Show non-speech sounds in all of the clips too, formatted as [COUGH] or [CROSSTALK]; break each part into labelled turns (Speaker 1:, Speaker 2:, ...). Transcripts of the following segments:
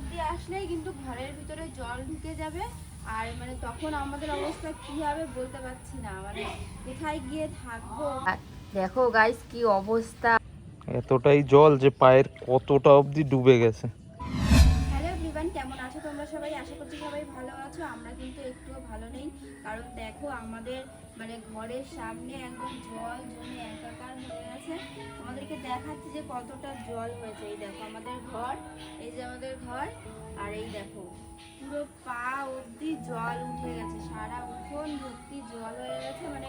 Speaker 1: অবধি আসলেই কিন্তু ঘরের ভিতরে জল ঢুকে যাবে। আর মানে তখন আমাদের অবস্থা কি হবে বলতে পারছি না। মানে কোথায় গিয়ে থাকব? দেখো গাইস কি অবস্থা।
Speaker 2: এতটাই জল যে পায়ের কতটা অবধি ডুবে গেছে।
Speaker 1: কেমন আছো তোমরা সবাই? আশা করছি সবাই ভালো আছো। আমরা কিন্তু একটুও ভালো নেই। কারণ দেখো আমাদের মানে ঘরের সামনে একদম জল জমে একাকার হয়ে আছে। আমাদেরকে দেখাচ্ছে যে কতটা জল হয়েছে। এই দেখো আমাদের ঘর, এই যে আমাদের ঘর। আর এই দেখো, পুরো পা অবধি জল উঠে গেছে সারা উঠোন ভর্তি জল হয়ে গেছে মানে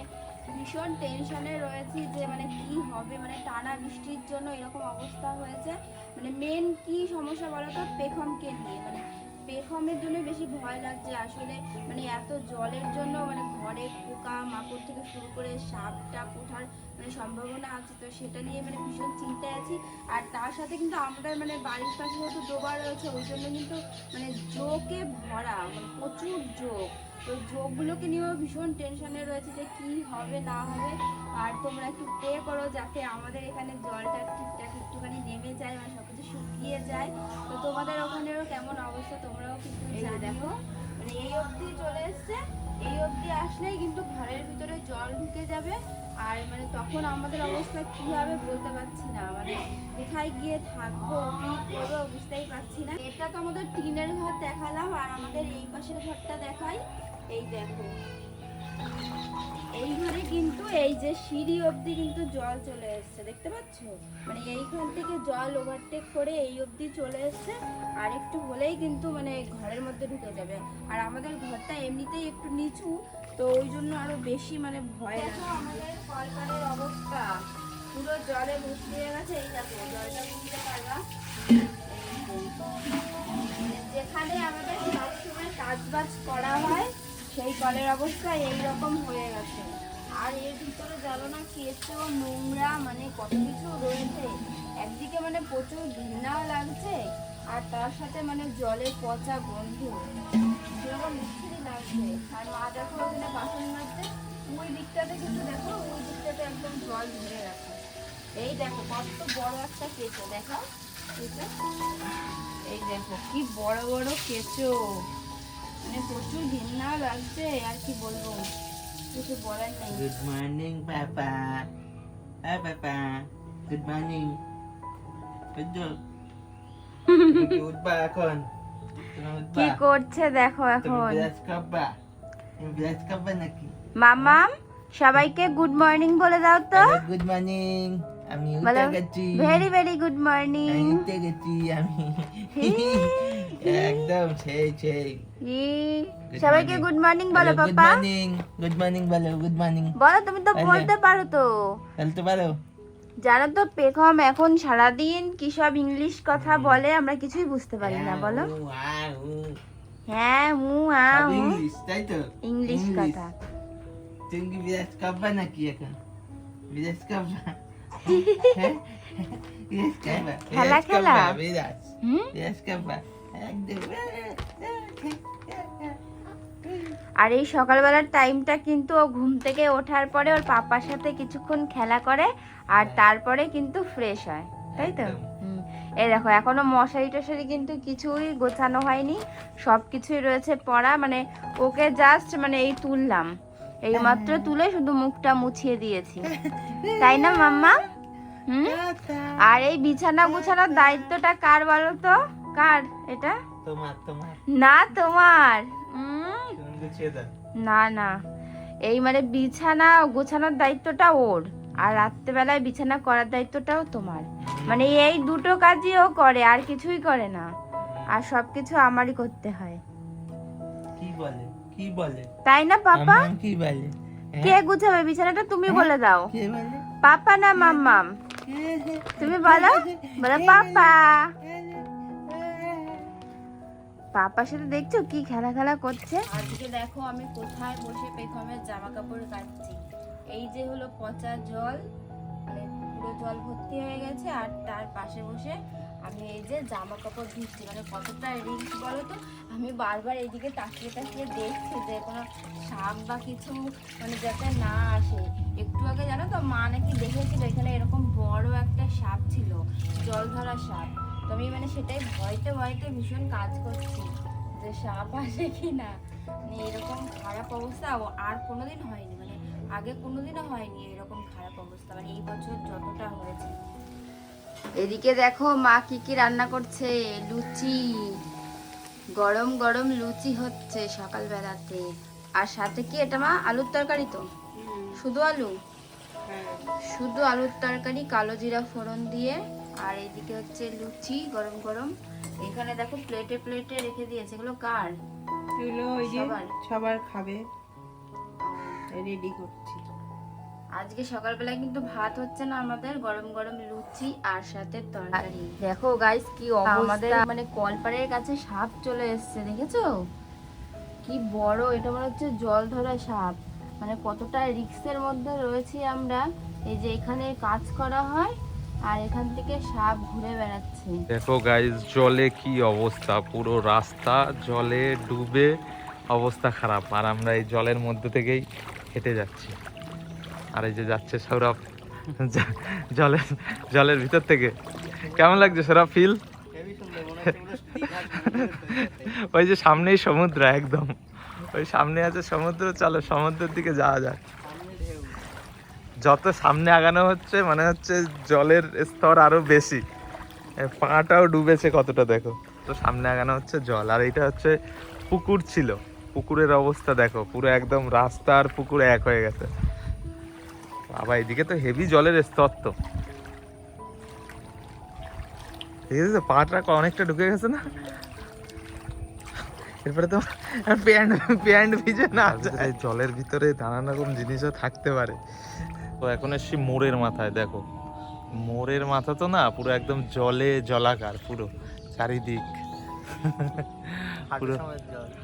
Speaker 1: ভীষণ টেনশনে রয়েছি যে মানে কি হবে মানে টানা বৃষ্টির জন্য এরকম অবস্থা হয়েছে। মানে মেন কি সমস্যা বলো তো পেখমকে নিয়ে মানে পেখমের জন্য বেশি ভয় লাগছে। আসলে মানে এত জলের জন্য মানে ঘরে পোকা মাকড় থেকে শুরু করে সাপ টাপ ওঠার মানে সম্ভাবনা আছে, তো সেটা নিয়ে মানে ভীষণ চিন্তায় আছি। আর তার সাথে কিন্তু আমাদের মানে বাড়ির পাশে যেহেতু ডোবা রয়েছে, ওই জন্য কিন্তু মানে জোকে ভরা মানে প্রচুর জোক। তো জোকগুলোকে নিয়েও ভীষণ টেনশনে রয়েছে যে কি হবে, না হবে। আর তোমরা একটু প্রে করো যাতে আমাদের এখানে জলটা ঠিকঠাক একটুখানি নেমে যায় মানে সব কিছু শুকিয়ে যায়। তো তোমাদের ওখানেও কেমন অবস্থা তোমরাও কিন্তু। দেখো। মানে এই অবধি চলে এসছে। এই অবধি আসলেই কিন্তু ঘরের ভিতরে জল ঢুকে যাবে। আর মানে তখন আমাদের অবস্থা কি হবে বলতে পারছি না। মানে কোথায় গিয়ে থাকব কি করব বুঝতেই পারছি না। এটা তো আমাদের টিনের ঘর দেখালাম আর আমাদের এই পাশের ঘরটা দেখাই। এই দেখো। এই ঘরে কিন্তু এই যে সিঁড়ি অবধি কিন্তু জল চলে এসেছে, দেখতে পাচ্ছ? মানে এইখান থেকে জল ওভারটেক করে এই অবধি চলে এসেছে, আর একটু হলেই কিন্তু মানে ঘরের মধ্যে ঢুকে যাবে। আর আমাদের ঘরটা এমনিতেই একটু নিচু, তো ওই জন্য আরও বেশি মানে ভয় দেখো আমাদের কলকারের অবস্থা। পুরো জলে ভর্তি হয়ে গেছে, এই দেখো, জলটা বুঝতে পারবা? যেখানে আমাদের সবসময় কাজ বাজ করা হয় সেই কলের অবস্থা এইরকম হয়ে গেছে। আর এর ভিতরে জানো না কেঁচো নোংরা মানে কত কিছু রয়েছে। একদিকে মানে প্রচুর ঘৃণাও লাগছে, আর তার সাথে মানে জলের পচা গন্ধ। সেরকম মিষ্টি লাগছে। আর মা দেখো ওখানে বাসন মাজছে। ওই দিকটাতে কিন্তু দেখো, ওই দিকটাতে একদম জল ধরে গেছে। এই দেখো, কত বড় একটা কেঁচো। দেখো কেঁচো এই দেখো, কি বড় বড় কেঁচো। মানে প্রচুর ঘৃণাও লাগছে আর কি বলব? কিছু বলার নেই.
Speaker 3: Hi, Papa. Good morning. [LAUGHS] Good job. তুমি উঠবা এখন
Speaker 1: কি করছে দেখো এখন? মামাম সবাইকে গুড মর্নিং বলে দাও তো।
Speaker 3: গুড মর্নিং আমি উঠে গেছি।
Speaker 1: ভেরি ভেরি গুড মর্নিং
Speaker 3: উঠে গেছি আমি। একদম সেই সেই।
Speaker 1: সবাইকে গুড মর্নিং বলো
Speaker 3: গুড মর্নিং গুড মর্নিং বলো গুড মর্নিং
Speaker 1: বলো তুমি তো বলতে পারো তো।
Speaker 3: বলতে পারো।
Speaker 1: জানো তো পেখম এখন সারাদিন কি সব ইংলিশ কথা বলে আমরা কিছুই বুঝতে পারি না বলো।
Speaker 3: আ, উ।
Speaker 1: হ্যাঁ হু আ
Speaker 3: ইংলিশ তাই তো?
Speaker 1: ইংলিশ কথা।
Speaker 3: তুমি কি বিরাজ নাকি এখন? বিরাজ করবা [LAUGHS] হ্যাঁ? করবা
Speaker 1: খেলা খেলা?
Speaker 3: বিরাজ। বিরাজ
Speaker 1: আর এই সকালবেলার টাইমটা কিন্তু ও ঘুম থেকে ওঠার পরে ওর পাপার সাথে কিছুক্ষণ খেলা করে আর তারপরে কিন্তু ফ্রেশ হয় তাই তো? এই দেখো এখনও মশারি টশারি কিন্তু কিছুই গোছানো হয়নি সব কিছুই রয়েছে পড়া মানে ওকে জাস্ট মানে এই তুললাম। এই মাত্র তুলে শুধু মুখটা মুছিয়ে দিয়েছি। তাই না মাম্মা? হুম? আর এই বিছানা গুছানোর দায়িত্বটা কার বলো তো কার? এটা?
Speaker 3: তোমার তোমার।
Speaker 1: না তোমার।
Speaker 3: দাও।
Speaker 1: না না। এই মানে বিছানা গোছানোর দায়িত্বটা ওর। আর রাত্রেবেলায় বিছানা করার দায়িত্বটাও তোমার। মানে এই দুটো কাজই ও করে আর কিছুই করে না। আর সবকিছু আমারই করতে হয়।
Speaker 3: কি বলে? কি বলে?
Speaker 1: তাই না পাপা?
Speaker 3: কি বলে? হ্যাঁ?
Speaker 1: কে গুছাবে? বিছানাটা তুমি বলে দাও।
Speaker 3: কে বলে?
Speaker 1: পাপা না মাম্মাম। তুমি বলো? বলো পাপা। পাপার সাথে দেখছ কি খেলা খেলা করছে? আজকে দেখো আমি কোথায় বসে পেখমের জামা কাপড় কাচ্ছি এই যে হলো পচা জল মানে পুরো জল ভর্তি হয়ে গেছে আর তার পাশে বসে আমি এই যে জামা কাপড় ধুচ্ছি মানে কতটা রিস্ক বলো তো? আমি বারবার এইদিকে তাকিয়ে তাকিয়ে দেখছি যে কোনো সাপ বা কিছু মানে যাতে না আসে। একটু আগে জানো তো মা নাকি দেখেছিল এখানে এরকম বড় একটা সাপ ছিল, জল ধরা সাপ। আমি মানে সেটাই ভয়তে ভয়তে ভীষণ কাজ করছি যে সাপ আসে কি না মানে এরকম খারাপ অবস্থা আর কোনোদিন হয়নি মানে আগে কোনোদিনও হয়নি এরকম খারাপ অবস্থা মানে এই বছর যতটা হয়েছে। এদিকে দেখো মা কি কি রান্না করছে? লুচি গরম গরম লুচি হচ্ছে সকালবেলাতে। আর সাথে কি এটা মা? আলুর তরকারি তো? শুধু আলু? শুধু আলুর তরকারি কালো জিরা ফোড়ন দিয়ে আর এদিকে হচ্ছে লুচি গরম গরম। এখানে দেখো প্লেটে প্লেটে রেখে দিয়েছে। এগুলো কার?
Speaker 4: এগুলো ওই যে
Speaker 1: সবার।
Speaker 4: খাবে। রেডি করছি।
Speaker 1: আজকে সকালবেলায় কিন্তু ভাত হচ্ছে না আমাদের গরম গরম লুচি আর সাথে তরকারি। দেখো গাইস কি অবস্থা আমাদের মানে কলপাড়ের কাছে সাপ চলে এসেছে দেখেছ? কি বড় এটা মনে হচ্ছে জল ধরা সাপ। মানে কতটা রিক্সের মধ্যে রয়েছি আমরা। এই যে এখানে কাজ করা হয়
Speaker 2: দেখো গাইজ জলে কি অবস্থা? পুরো রাস্তা জলে ডুবে অবস্থা খারাপ। আর আমরা এই জলের মধ্যে থেকেই হেঁটে যাচ্ছি। আর এই যে যাচ্ছে সৌরভ জলের জলের ভিতর থেকে। কেমন লাগছে সৌরভ ফিল ওই যে সামনেই সমুদ্র একদম। ওই সামনে আছে সমুদ্র, চলো সমুদ্রের দিকে যাওয়া যাক। যত সামনে আগানো হচ্ছে মনে হচ্ছে জলের স্তর আরও বেশি। পাটাও ডুবেছে কতটা দেখো। তো সামনে আগানো হচ্ছে জল আর এটা হচ্ছে পুকুর ছিল। পুকুরের অবস্থা দেখো পুরো একদম রাস্তা আর পুকুর এক হয়ে গেছে। বাবা এদিকে তো হেভি জলের স্তর তো। দেখেছিস তো পাটা অনেকটা ঢুকে গেছে না? এরপরে তো প্যান্ট প্যান্ট ভিজে না জলের ভিতরে নানান রকম জিনিসও থাকতে পারে। তো এখন এসছি মোড়ের মাথায় দেখো। মোড়ের মাথা তো না পুরো একদম জলে জলাকার পুরো চারিদিক। পুরো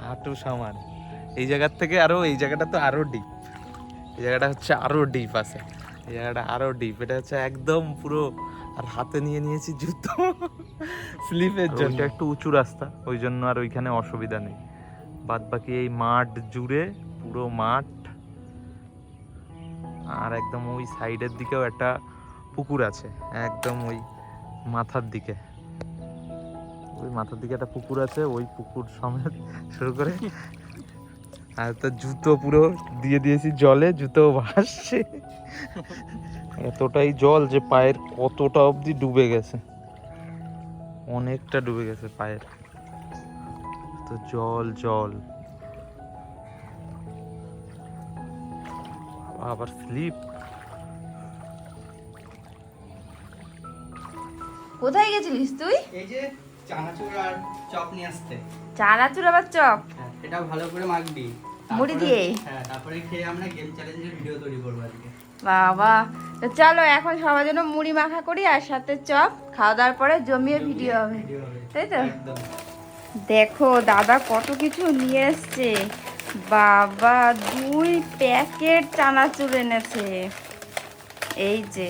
Speaker 2: হাঁটু সমান। এই জায়গার থেকে আরও এই জায়গাটা তো আরও ডিপ এই জায়গাটা হচ্ছে আরও ডিপ আছে। এই জায়গাটা আরও ডিপ এটা হচ্ছে একদম পুরো আর হাতে নিয়ে নিয়েছি জুতো। স্লিপের জন্য। একটু উঁচু রাস্তা ওই জন্য আর ওইখানে অসুবিধা নেই। বাদ বাকি এই মাঠ জুড়ে পুরো মাঠ আর একদম ওই সাইডের দিকেও একটা পুকুর আছে, একদম ওই মাথার দিকে। ওই মাথার দিকে একটা পুকুর আছে, ওই পুকুর সমেত শুরু করে আর তো জুতো পুরো দিয়ে দিয়েছি জলে, জুতো ভাসছে। এতটাই জল যে পায়ের কতটা অবধি ডুবে গেছে। অনেকটা ডুবে গেছে পায়ের। তো জল জল। আবার স্লিপ।
Speaker 1: কোথায় গেছিলিস তুই?
Speaker 5: এই যে চানাচুর আর চপ নিয়ে আসতে।
Speaker 1: চানাচুর আবার চপ?
Speaker 5: হ্যাঁ, এটা ভালো করে মাখবি।
Speaker 1: মুড়ি দিয়ে?
Speaker 5: হ্যাঁ তারপরে খেয়ে আমরা গেম চ্যালেঞ্জের ভিডিও তৈরি করব আজকে।
Speaker 1: বাবা তো চলো এখন সবার জন্য মুড়ি মাখা করি আর সাথে চপ। খাওয়া দাওয়ার পরে জমিয়ে ভিডিও হবে। তাই তো? দেখো দাদা কত কিছু নিয়ে এসছে। বাবা, দুই প্যাকেট চানাচুর এনেছে। এই যে,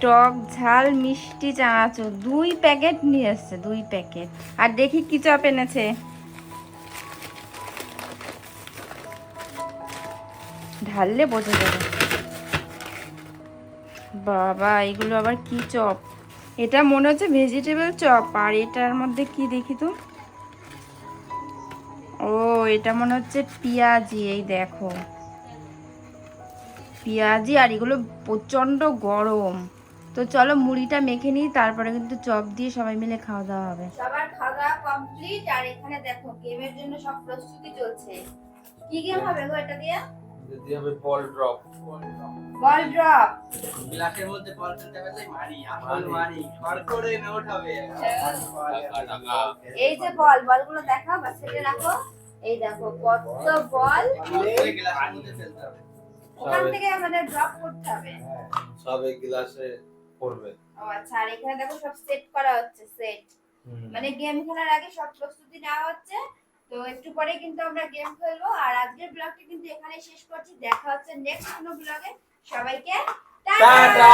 Speaker 1: টক ঝাল, মিষ্টি চানাচুর, দুই প্যাকেট নিয়ে এসছে, দুই প্যাকেট। আর দেখি কি চপ এনেছে। ঢাললে বোঝা যাবে। বাবা, এগুলো আবার কি চপ? এটা মনে হচ্ছে ভেজিটেবল চপ, আর এটার মধ্যে কি দেখি তো? ও এটা মনে হচ্ছে পেঁয়াজি এই দেখো। পেঁয়াজি আর এগুলো প্রচণ্ড গরম। তো চলো মুড়িটা মেখে নিই তারপরে কিন্তু চপ দিয়ে সবাই মিলে খাওয়া দাওয়া হবে। সবার খাওয়া দাওয়া কমপ্লিট আর এখানে দেখো গেমের জন্য সব প্রস্তুতি চলছে। কি গেম হবে গো এটা দিয়ে?
Speaker 2: বল ড্রপ
Speaker 1: বল ড্রপ
Speaker 5: গ্লাসের মধ্যে বল ফেলতে ফেলতে মারি আসল মারি। শর্ট করে নোট হবে
Speaker 1: এই যে বল বলগুলো দেখাও বা রাখো। এই দেখো কত বল? ওখান থেকে আমাদের ড্রপ করতে হবে।
Speaker 2: সব এই গ্লাসে পড়বে।
Speaker 1: ও আচ্ছা আর এখানে দেখো সব সেট করা হচ্ছে সেট মানে গেম খেলার আগে সব প্রস্তুতি নেওয়া হচ্ছে। তো একটু পরে কিন্তু আমরা গেম খেলব। আর আজকের ব্লগটি কিন্তু এখানে শেষ করছি। দেখা হচ্ছে নেক্সট কোনো ব্লগে সবাইকে টাটা!